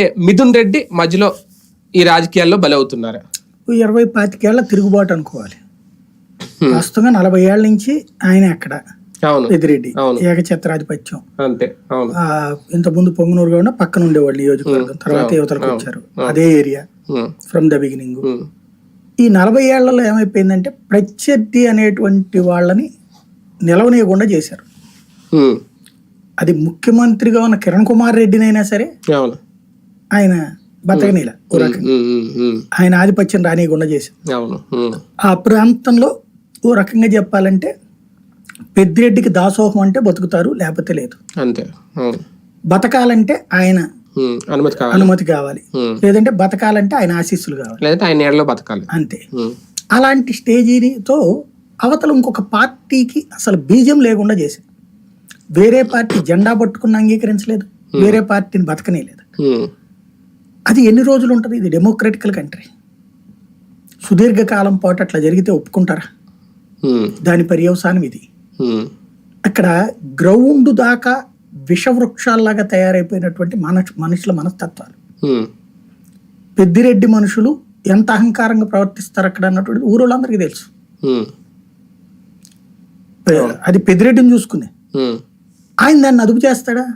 అంటే మిథున్ రెడ్డి మధ్యలో ఈ రాజకీయాల్లో బలవుతున్నారు. ఇరవై పాతికేళ్ళ తిరుగుబాటు అనుకోవాలి. వాస్తవంగా నలభై ఏళ్ళ నుంచి ఆయన అక్కడ పెద్దిరెడ్డి. ఏకఛత్రాధిపత్యం. అంతే. ఇంత ముందు పొంగునూరుగా ఉన్న పక్కన ఉండేవాళ్ళు నియోజకవర్గం. తర్వాత యువతలకు వచ్చారు. అదే ఏరియా. ఫ్రమ్ ద బిగినింగ్ ఈ నలభై ఏళ్ళలో ఏమైపోయిందంటే ప్రత్యర్థి అనేటువంటి వాళ్ళని నిలవనీయకుండా చేశారు. అది ముఖ్యమంత్రిగా ఉన్న కిరణ్ కుమార్ రెడ్డినైనా సరే ఆయన బతకనీల ఓ రకంగా ఉమ్, ఆయన ఆధిపత్యం రానియకుండా ఉమ్, ఆ ప్రాంతంలో ఓ రకంగా చెప్పాలంటే పెద్దిరెడ్డికి దాసోహం అంటే బతుకుతారు లేకపోతే లేదు. అంతే బతకాలంటే ఆయన అనుమతి కావాలి. అనుమతి కావాలి. లేదంటే బతకాలంటే ఆయన ఆశీస్సులు కావాలి. లేదంటే ఆయన బతకాలి. అంతే. అలాంటి స్టేజీతో అవతల ఇంకొక పార్టీకి అసలు బీజం లేకుండా చేశారు వేరే పార్టీ జెండా పట్టుకున్న అంగీకరించలేదు. వేరే పార్టీని బతకనేలేదు ఉమ్, అది ఎన్ని రోజులు ఉంటుంది? ఇది డెమోక్రటికల్ కంట్రీ సుదీర్ఘకాలం పాటు అట్లా జరిగితే ఒప్పుకుంటారా? దాని పర్యవసానం ఇది. అక్కడ గ్రౌండ్ దాకా విషవృక్షాల్లాగా తయారైపోయినటువంటి మన మనుషుల మనస్తత్వాలు. పెద్దిరెడ్డి మనుషులు ఎంత అహంకారంగా ప్రవర్తిస్తారు అక్కడ అన్నటువంటి ఊరోళ్ళందరికీ తెలుసు. అది పెద్దిరెడ్డిని చూసుకునే ఆయన దాన్ని అదుపు చేస్తాడా?